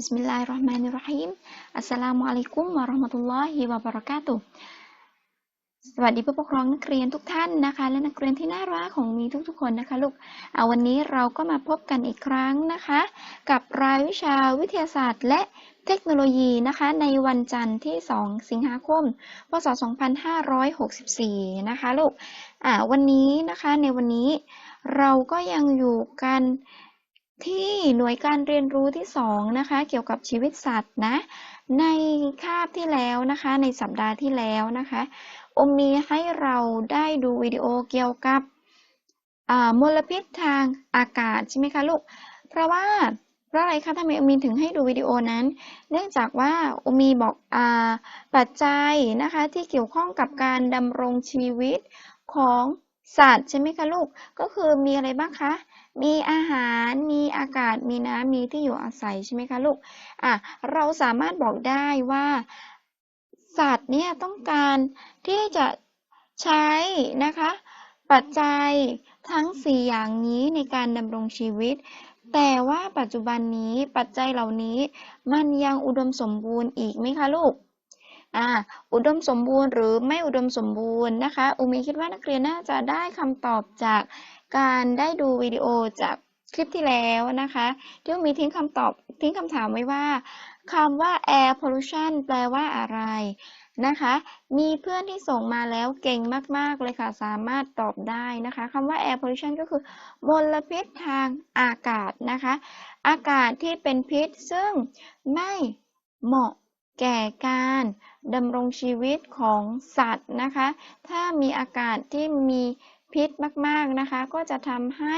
Bismillahirrahmanirrahim. Assalamualaikum warahmatullahi wabarakatuh. สวัสดีผู้ปกครองนักเรียนทุกท่านนะคะ และนักเรียนที่น่ารักของมีทุกๆคนนะคะลูกเอาวันนี้เราก็มาพบกันอีกครั้งนะคะ กับรายวิชาวิทยาศาสตร์ และเทคโนโลยีนะคะ ในวันจันทร์ที่ 2 สิงหาคม พศ 2564 นะคะลูกอ่าวันนี้นะคะในวันนี้เราก็ยังอยู่กัน ที่หน่วยการเรียนรู้ที่2นะคะเกี่ยวกับชีวิตสัตว์นะในคาบที่แล้วนะคะในสัปดาห์ที่แล้วนะคะอมมีให้เราได้ดูวิดีโอเกี่ยวกับมลพิษทางอากาศใช่ไหมคะลูก เพราะว่าเพราะอะไรคะทำไมอมีถึงให้ดูวิดีโอนั้น เนื่องจากว่าอมีบอกอปัจจัยนะคะที่เกี่ยวข้องกับการดำรงชีวิตของสัตว์ใช่ไหมคะลูก ก็คือมีอะไรบ้างคะ มีอาหาร มีอากาศ มีน้ำ มีที่อยู่อาศัยใช่ไหมคะลูก อะ เราสามารถบอกได้ว่า สัตว์เนี่ยต้องการที่จะใช้นะคะ ปัจจัยทั้งสี่อย่างนี้ในการดำรงชีวิต แต่ว่าปัจจุบันนี้ปัจจัยเหล่านี้มันยังอุดมสมบูรณ์อีกไหมคะลูกอ่าอุดมสมบูรณ์หรือไม่อุดมสมบูรณ์นะคะ อุมีคิดว่านักเรียนน่าจะได้คำตอบจาก การได้ดูวิดีโอจากคลิปที่แล้วนะคะที่มีทิ้งคำตอบทิ้งคำถามไว้ว่าคำว่า air pollution แปลว่าอะไรนะคะ มีเพื่อนที่ส่งมาแล้วเก่งมาก ๆ เลยค่ะ สามารถตอบได้นะคะคำว่า air pollution ก็คือมลพิษทางอากาศนะคะ อากาศที่เป็นพิษซึ่งไม่เหมาะแก่การดำรงชีวิตของสัตว์นะคะ ถ้ามีอากาศที่มี พิษมากๆนะคะ ก็จะทำให้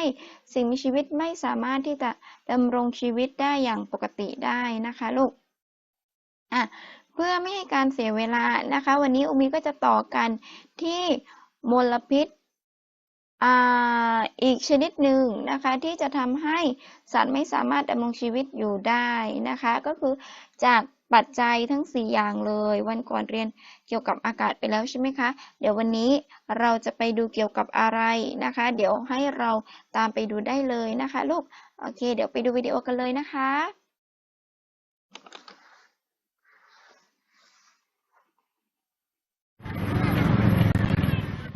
สิ่งมีชีวิตไม่สามารถที่จะดำรงชีวิตได้อย่างปกติได้นะคะลูกอะเพื่อไม่ให้การเสียเวลานะคะ วันนี้อุมีก็จะต่อกันที่มลพิษอีกชนิดหนึ่งนะคะที่จะทำให้สัตว์ไม่สามารถดำรงชีวิตอยู่ได้นะคะ ก็คือจาก ปัจจัยทั้ง 4 อย่างเลย วันก่อนเรียนเกี่ยวกับอากาศไปแล้วใช่ไหมคะ เดี๋ยววันนี้เราจะไปดูเกี่ยวกับอะไรนะคะ เดี๋ยวให้เราตามไปดูได้เลยนะคะลูก โอเค เดี๋ยวไปดูวิดีโอกันเลยนะคะ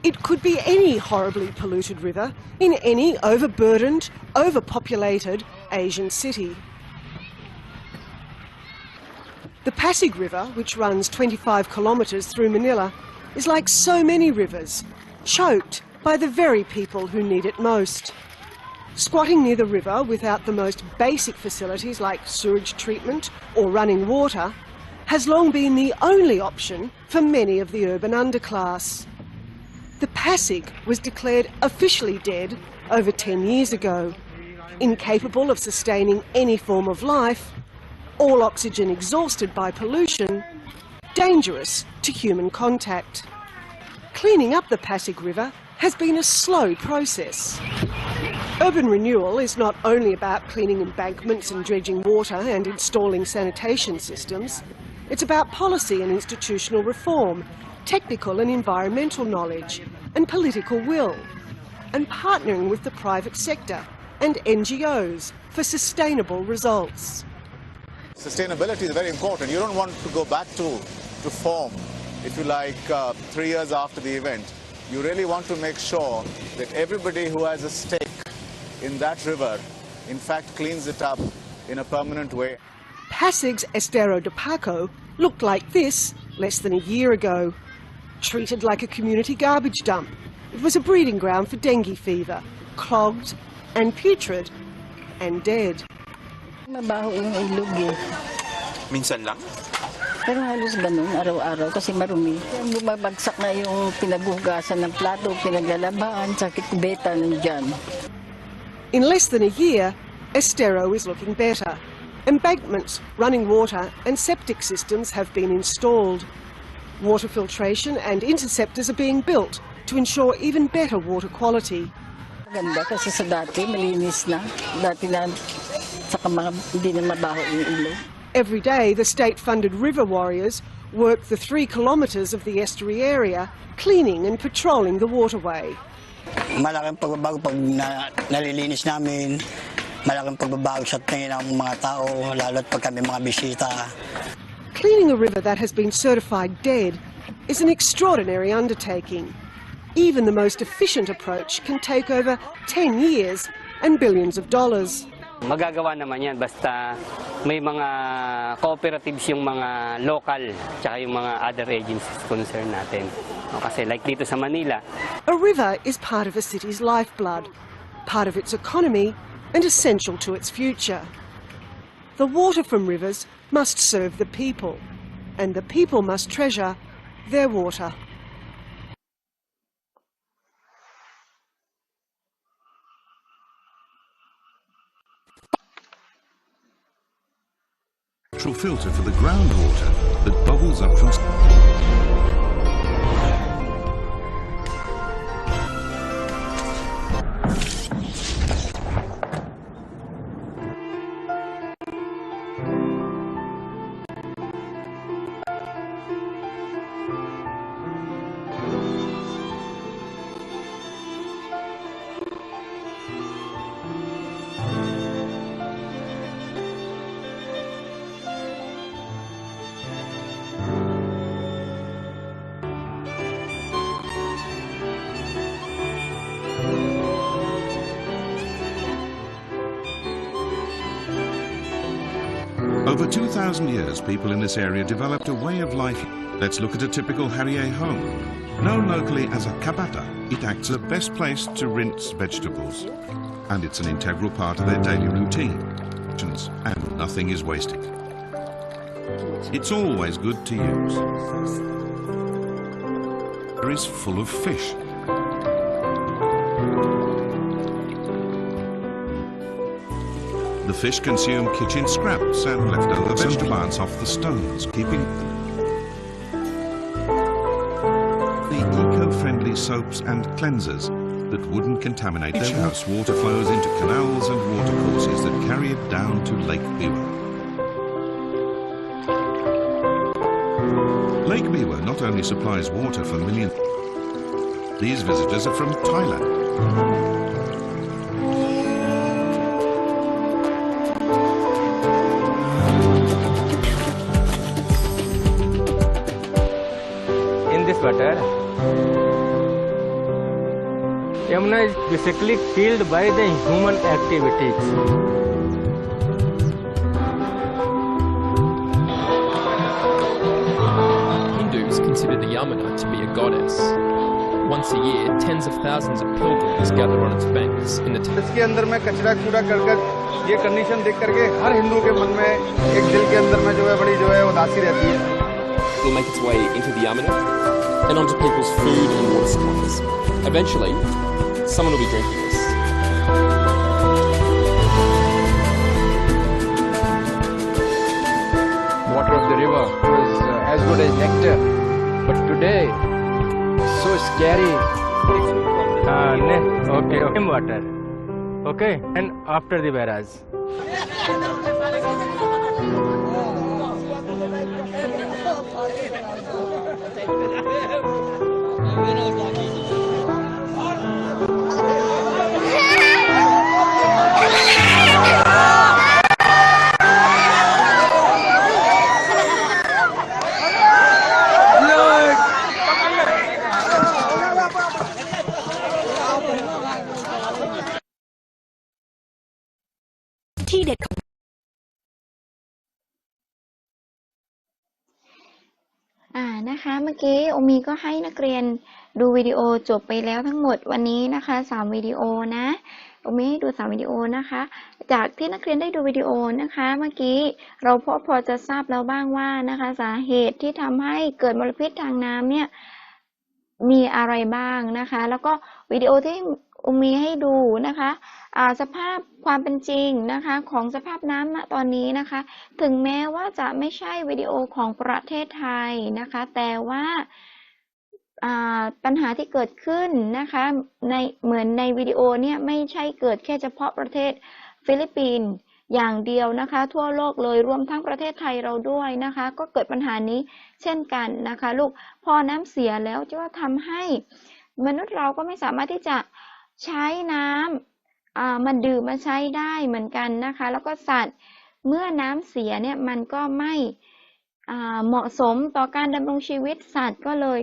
It could be any horribly polluted river in any overburdened, overpopulated Asian city. The Pasig River, which runs 25 kilometres through Manila, is like so many rivers, choked by the very people who need it most. Squatting near the river without the most basic facilities like sewage treatment or running water has long been the only option for many of the urban underclass. The Pasig was declared officially dead over 10 years ago. Incapable of sustaining any form of life, all oxygen exhausted by pollution, dangerous to human contact. Cleaning up the Pasig River has been a slow process. Urban renewal is not only about cleaning embankments and dredging water and installing sanitation systems, it's about policy and institutional reform technical and environmental knowledge, and political will, and partnering with the private sector and NGOs for sustainable results. Sustainability is very important. You don't want to go back to, to form, if you like, uh, three years after the event. You really want to make sure that everybody who has a stake in that river, in fact, cleans it up in a permanent way. Pasig's Estero de Paco looked like this less than a year ago treated like a community garbage dump. It was a breeding ground for dengue fever, clogged and putrid and dead. Mabaho yung ilog eh. Minsan lang? Pero halos ganun, araw-araw, kasi marumi. Bumabagsak na yung pinaghugasan ng plato, pinaglalabaan, sakit beta nandyan. In less than a year, Estero is looking better. Embankments, running water and septic systems have been installed. Water filtration and interceptors are being built to ensure even better water quality. Maganda kasi sa dati, malinis na. Dati na, saka mga, hindi na mabaho yung ilog. Every day, the state-funded river warriors work the three kilometres of the estuary area, cleaning and patrolling the waterway. Malaking pagbabago pag na, nalilinis namin, malaking pagbabago sa tingin ng mga tao, lalo't pag kami mga bisita. Cleaning a river that has been certified dead is an extraordinary undertaking. Even the most efficient approach can take over 10 years and billions of dollars. Magagawa naman yan basta may mga cooperatives yung mga local tsaka yung mga other agencies concerned natin. No, Kasi like dito sa Manila, A river is part of a city's lifeblood, part of its economy, and essential to its future. The water from rivers must serve the people, and the people must treasure their water. Filter for the groundwater that bubbles up from. Over 2,000 years, people in this area developed a way of life. Let's look at a typical Harrier home. Known locally as a kabata, it acts as the best place to rinse vegetables. And it's an integral part of their daily routine. And nothing is wasted. It's always good to use. It is full of fish. Fish consume kitchen scraps and leftovers and plants off the stones, keeping the eco-friendly soaps and cleansers that wouldn't contaminate their house. Water flows into canals and watercourses that carry it down to Lake Biwa. Lake Biwa not only supplies water for millions, these visitors are from Thailand. Yamuna is basically filled by the human activities. Hindus consider the Yamuna to be a goddess. Once a year, tens of thousands of pilgrims gather on its banks in the इसके अंदर में कचरा कूड़ा करकट ये कंडीशन देख करके हर हिंदू के मन में एक दिल के अंदर में जो है बड़ी जो है उदासी रहती है will make its way into the Yamuna and onto people's food and water supplies. Eventually, someone will be drinking this. water of the river was uh, as good as nectar but today so scary Uh, ne- okay, okay. water. Okay, and after the whereas. เมื่อกี้โอมีก็ให้นักเรียนดูวิดีโอจบไปแล้วทั้งหมดวันนี้นะคะสามวิดีโอนะโอมีให้ดูสามวิดีโอนะคะ จากที่นักเรียนได้ดูวิดีโอนะคะ เมื่อกี้เราพอพอจะทราบแล้วบ้างว่านะคะ สาเหตุที่ทำให้เกิดมลพิษทางน้ำเนี่ยมีอะไรบ้างนะคะ แล้วก็วิดีโอที่ มีให้ดูนะคะสภาพความเป็นจริงนะคะของสภาพน้ำณตอนนี้นะคะ ถึงแม้ว่าจะไม่ใช่วิดีโอของประเทศไทยนะคะ แต่ว่าปัญหาที่เกิดขึ้นนะคะในเหมือนในวิดีโอเนี่ยไม่ใช่เกิดแค่เฉพาะประเทศฟิลิปปินส์อย่างเดียวนะคะ ทั่วโลกเลยรวมทั้งประเทศไทยเราด้วยนะคะ ก็เกิดปัญหานี้เช่นกันนะคะ ลูกพอน้ำเสียแล้วจะว่าทำให้มนุษย์เราก็ไม่สามารถที่จะ ใช้น้อ่ามันดื่มมาใช้ได้เหมือนกันนะคะ แล้วก็สัตว์เมื่อน้ำเสียเนี่ยมันก็ไม่เหมาะสมต่อการดำรงชีวิตสัตว์ก็เลย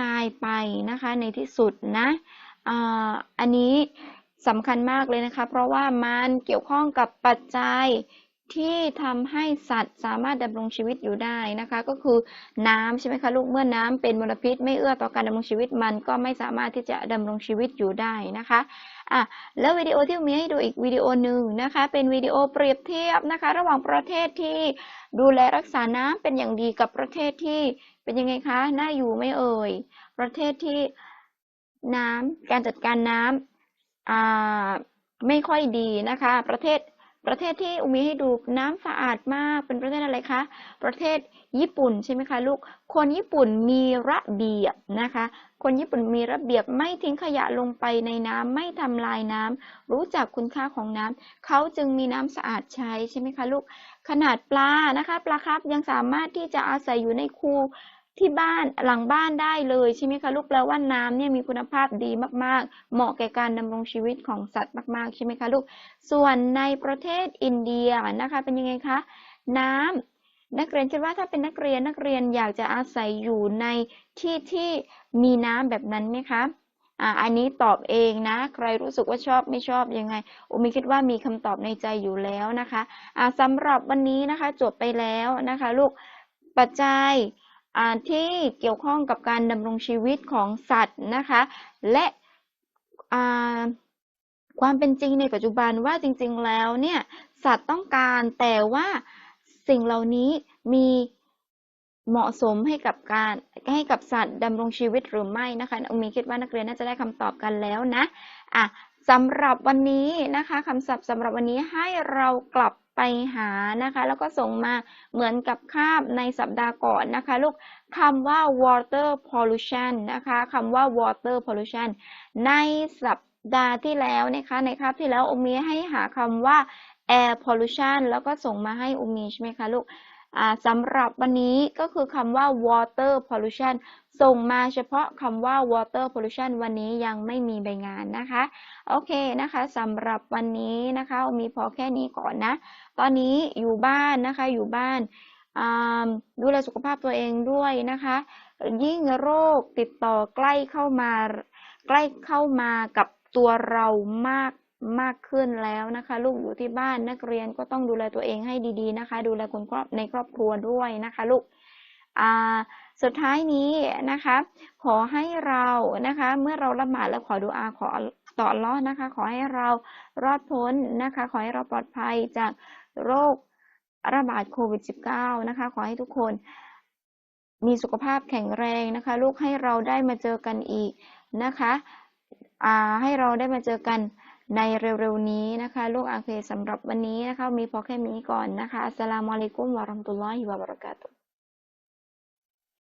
ตายไปนะคะในที่สุดนะออันนี้สำคัญมากเลยนะคะ เพราะว่ามันเกี่ยวข้องกับปัจจัย ที่ทำให้สัตว์สามารถดำรงชีวิตอยู่ได้นะคะ ก็คือน้ำใช่ไหมคะลูกเมื่อน้ำเป็นมลพิษ ไม่เอื้อต่อการดำรงชีวิตมันก็ไม่สามารถที่จะดำรงชีวิตอยู่ได้นะคะอะแล้ววิดีโอที่มีให้ดูอีกวิดีโอหนึ่งนะคะ เป็นวิดีโอเปรียบเทียบนะคะ ระหว่างประเทศที่ดูแลรักษาน้ำเป็นอย่างดีกับประเทศที่เป็นยังไงคะน่าอยู่ไม่เอ่ยประเทศที่น้ำการจัดการน้ำอ่าไม่ค่อยดีนะคะ ประเทศ ประเทศที่อุมีให้ดูน้ำสะอาดมากเป็นประเทศอะไรคะ ประเทศญี่ปุ่นใช่ไหมคะลูก คนญี่ปุ่นมีระเบียบนะคะ คนญี่ปุ่นมีระเบียบไม่ทิ้งขยะลงไปในน้ำไม่ทำลายน้ำรู้จักคุณค่าของน้ำเขาจึงมีน้ำสะอาดใช้ใช่ไหมคะลูก ขนาดปลานะคะ ปลาครับยังสามารถที่จะอาศัยอยู่ในคู ที่บ้านหลังบ้านได้เลยใช่ไหมคะลูกแปลว่าน้ำเนี่ยมีคุณภาพดีมากๆ เหมาะแก่การดำรงชีวิตของสัตว์มากๆใช่ไหมคะลูกส่วนในประเทศอินเดียนะคะเป็นยังไงคะน้ำนักเรียนคิดว่าถ้าเป็นนักเรียนนักเรียนอยากจะอาศัยอยู่ในที่ที่มีน้ำแบบนั้นไหมคะอ่าอันนี้ตอบเองนะ ใครรู้สึกว่าชอบไม่ชอบยังไงอุมิคิดว่ามีคำตอบในใจอยู่แล้วนะคะอ่าสำหรับวันนี้นะคะจบไปแล้วนะคะ ลูกปัจจัย ที่เกี่ยวข้องกับการดำรงชีวิตของสัตว์นะคะ และความเป็นจริงในปัจจุบันว่าจริงๆแล้วเนี่ยสัตว์ต้องการแต่ว่าสิ่งเหล่านี้มีเหมาะสมให้กับการให้กับสัตว์ดำรงชีวิตหรือไม่นะคะอุมีคิดว่านักเรียนน่าจะได้คำตอบกันแล้วนะอะสำหรับวันนี้นะคะคำศัพท์สำหรับวันนี้ให้เรากลับ ไปหานะคะ แล้วก็ส่งมาเหมือนกับคาบในสัปดาห์ก่อนนะคะ ลูกคำว่า water pollution นะคะคำว่า water pollution ในสัปดาห์ที่แล้วนะคะในคาบที่แล้วอุมีให้หาคำว่า air pollution แล้วก็ส่งมาให้อุมีใช่ไหมคะลูกสำหรับวันนี้ก็คือคำว่า water pollution ส่งมาเฉพาะคำว่า water pollution วันนี้ยังไม่มีใบงานนะคะ โอเคนะคะสำหรับวันนี้นะคะมีพอแค่นี้ก่อนนะ ตอนนี้อยู่บ้านนะคะอยู่บ้านดูแลสุขภาพตัวเองด้วยนะคะ ยิ่งโรคติดต่อใกล้เข้ามาใกล้เข้ามากับตัวเรามากมากขึ้นแล้วนะคะ ลูกอยู่ที่บ้านนักเรียนก็ต้องดูแลตัวเองให้ดี ๆ นะคะ ดูแลคนครอบในครอบครัวด้วยนะคะ ลูกอ่า สุดท้ายนี้นะคะ ขอให้เรานะคะ เมื่อเราละหมาดแล้วขอดูอาขอต่ออัลเลอฮ์นะคะ ขอให้เรารอดพ้นนะคะ ขอให้เราปลอดภัยจากโรคระบาดโควิด -19 นะคะ ขอให้ทุกคนมีสุขภาพแข็งแรงนะคะ ลูกให้เราได้มาเจอกันอีกนะคะให้เราได้มาเจอกันในเร็วๆนี้นะคะ ลูกอาเคสำหรับวันนี้นะคะ มีพอแค่นี้ก่อนนะคะอัสลามุอะลัยกุมวะราะห์มตุลลอฮิวะบะเราะกาตุ